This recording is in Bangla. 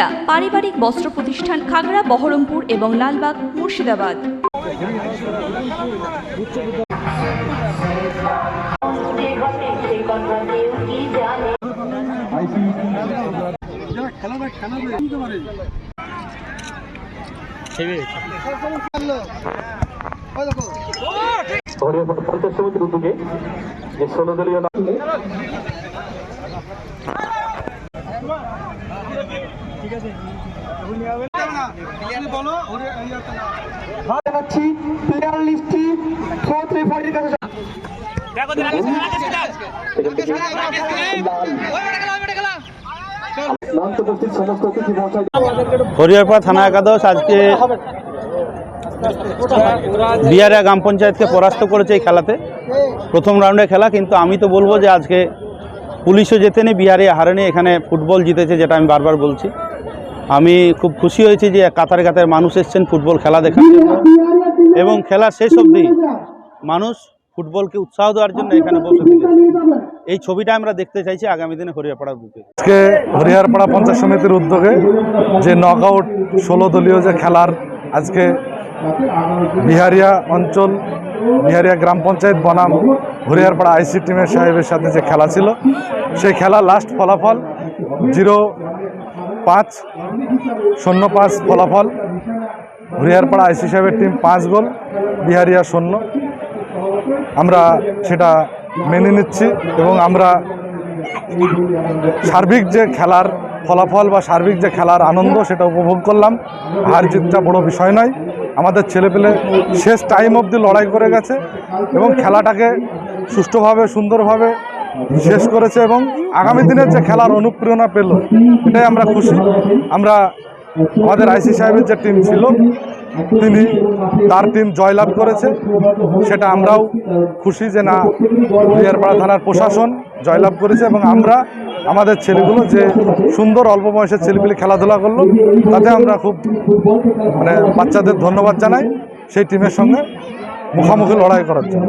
সুনিতা পারিবারিক বস্ত্র প্রতিষ্ঠান খাগড়া বহরমপুর এবং লালবাগ মুর্শিদাবাদ। পঞ্চায়েত সমিতির উদ্যোগে ষোলো দলীয় জানাচ্ছি প্লেয়ার লিস্টটি কাছে। হরিহরপাড়া থানা একাদশ আজকে বিহারিয়া গ্রাম পঞ্চায়েতকে পরাস্ত করেছে এই খেলাতে। প্রথম রাউন্ডে খেলা কিন্তু আমি তো বলব যে আজকে পুলিশও জেতেনি বিহারে হারেনি। এখানে ফুটবল জিতেছে যেটা আমি বারবার বলছি। আমি খুব খুশি হয়েছি যে কাতারে কাতারে মানুষ এসছেন ফুটবল খেলা দেখার জন্য। এবং খেলা শেষ অবধি মানুষ ফুটবলকে উৎসাহ দেওয়ার জন্য এখানে বসে এই ছবিটা আমরা দেখতে চাইছি আগামী দিনে হরিয়াপাড়ার বুকে আজকে হরিয়ারপাড়া পঞ্চায়েত সমিতির উদ্যোগে যে নকআউট ষোলো দলীয় যে খেলার আজকে বিহারিয়া অঞ্চল, বিহারিয়া গ্রাম পঞ্চায়েত বনাম হরিয়ারপাড়া আইসি টিমের সাহেবের সাথে যে খেলা ছিল, সেই খেলা লাস্ট ফলাফল জিরো পাঁচ, শূন্য পাঁচ ফলাফল। হরিহরপাড়া আইসি সাহেবের টিম পাঁচ গোল, বিহারিয়া শূন্য। আমরা সেটা মেনে নিচ্ছি এবং আমরা সার্বিক যে খেলার ফলাফল বা সার্বিক যে খেলার আনন্দ সেটা উপভোগ করলাম। হার জিতটা বড় বিষয় নয়। আমাদের ছেলেপেলে শেষ টাইম অবধি লড়াই করে গেছে এবং খেলাটাকে সুষ্ঠুভাবে, সুন্দরভাবে শেষ করেছে এবং আগামী দিনের যে খেলার অনুপ্রেরণা পেল, এটাই আমরা খুশি। আমরা আমাদের আইসি সাহেবের যে টিম ছিল, তিনি তার টিম জয়লাভ করেছে সেটা আমরাও খুশি যে না বিহারপাড়া থানার প্রশাসন জয়লাভ করেছে এবং আমরা আমাদের ছেলেগুলো যে সুন্দর অল্প বয়সের ছেলেপিলে খেলাধুলা করল, তাতে আমরা খুব মানে বাচ্চাদের ধন্যবাদ জানাই সেই টিমের সঙ্গে মুখোমুখি লড়াই করার জন্য।